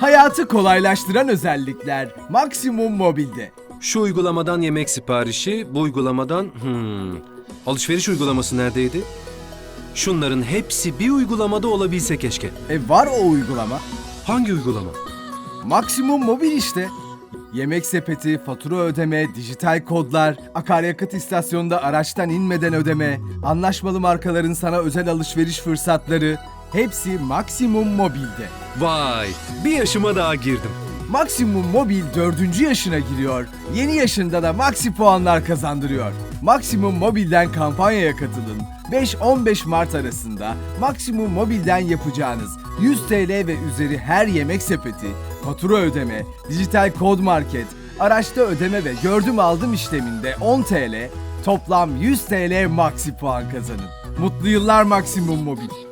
Hayatı kolaylaştıran özellikler Maksimum Mobil'de. Şu uygulamadan yemek siparişi, bu uygulamadan... Hmm, alışveriş uygulaması neredeydi? Şunların hepsi bir uygulamada olabilse keşke. E var o uygulama. Hangi uygulama? Maksimum Mobil işte. Yemek sepeti, fatura ödeme, dijital kodlar, akaryakıt istasyonunda araçtan inmeden ödeme, anlaşmalı markaların sana özel alışveriş fırsatları hepsi Maksimum Mobil'de. Vay, bir yaşıma daha girdim. Maksimum Mobil 4. yaşına giriyor. Yeni yaşında da Maxi puanlar kazandırıyor. Maksimum Mobil'den kampanyaya katılın. 5-15 Mart arasında Maksimum Mobil'den yapacağınız 100 TL ve üzeri her yemek sepeti, fatura ödeme, dijital kod market, araçta ödeme ve gördüm aldım işleminde 10 TL, toplam 100 TL Maxi puan kazanın. Mutlu yıllar Maksimum Mobil.